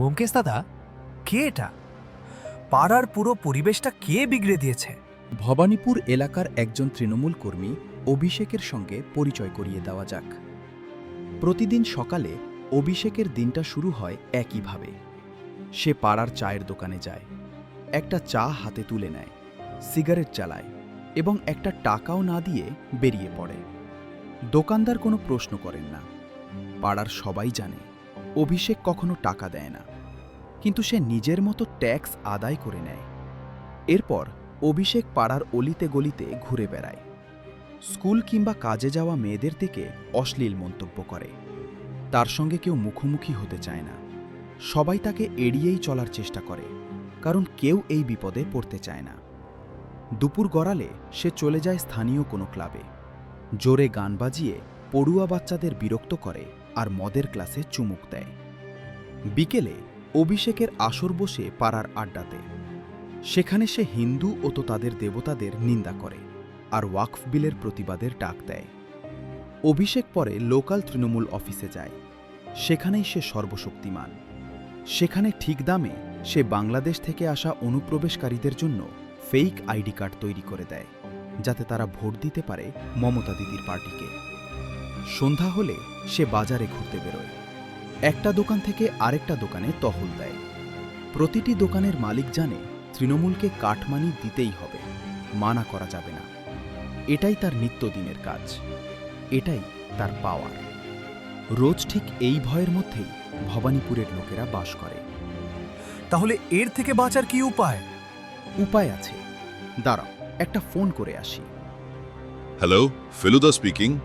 বোমকেশ দাদা? কে এটা? পাড়ার পুরো পরিবেশটা কে বিগড়ে দিয়েছে? ভবানীপুর এলাকার একজন তৃণমূল কর্মী অভিষেকের সঙ্গে পরিচয় করিয়ে দেওয়া যাক। প্রতিদিন সকালে অভিষেকের দিনটা শুরু হয় একইভাবে। সে পাড়ার চায়ের দোকানে যায়, একটা চা হাতে তুলে নেয়, সিগারেট চালায় এবং একটা টাকাও না দিয়ে বেরিয়ে পড়ে। দোকানদার কোনো প্রশ্ন করেন না। পাড়ার সবাই জানে, অভিষেক কখনো টাকা দেয় না। কিন্তু সে নিজের মতো ট্যাক্স আদায় করে নেয়। এরপর অভিষেক পাড়ার অলিতে গলিতে ঘুরে বেড়ায়। স্কুল কিংবা কাজে যাওয়া মেয়েদের থেকে অশ্লীল মন্তব্য করে। তার সঙ্গে কেউ মুখোমুখি হতে চায় না। সবাই তাকে এড়িয়েই চলার চেষ্টা করে, কারণ কেউ এই বিপদে পড়তে চায় না। দুপুর গড়ালে সে চলে যায় স্থানীয় কোনো ক্লাবে। জোরে গান বাজিয়ে পড়ুয়া বাচ্চাদের বিরক্ত করে আর মদের ক্লাসে চুমুক দেয়। বিকেলে অভিষেকের আসর বসে পাড়ার আড্ডাতে। সেখানে সে হিন্দু ও তো তাদের দেবতাদের নিন্দা করে আর ওয়াকফ বিলের প্রতিবাদের ডাক দেয়। অভিষেক পরে লোকাল তৃণমূল অফিসে যায়। সেখানেই সে সর্বশক্তিমান। সেখানে ঠিক দামে সে বাংলাদেশ থেকে আসা অনুপ্রবেশকারীদের জন্য ফেক আইডি কার্ড তৈরি করে দেয়, যাতে তারা ভোট দিতে পারে মমতা দিদির পার্টিকে। সন্ধ্যা হলে সে বাজারে ঘুরতে বেরোয়। একটা দোকান থেকে আরেকটা দোকানে তহল দেয়। প্রতিটি দোকানের মালিক জানে তৃণমূলকে কাঠমানি দিতেই হবে মানা করা যাবে না। এটাই তার নিত্যদিনের কাজ এটাই তার পাওয়ার। রোজ ঠিক এই ভয়ের মধ্যেই ভবানীপুরের লোকেরা বাস করে। তাহলে এর থেকে বাঁচার কি উপায়? উপায় আছে। দাঁড়াও একটা ফোন করে আসি। Hello Feluda speaking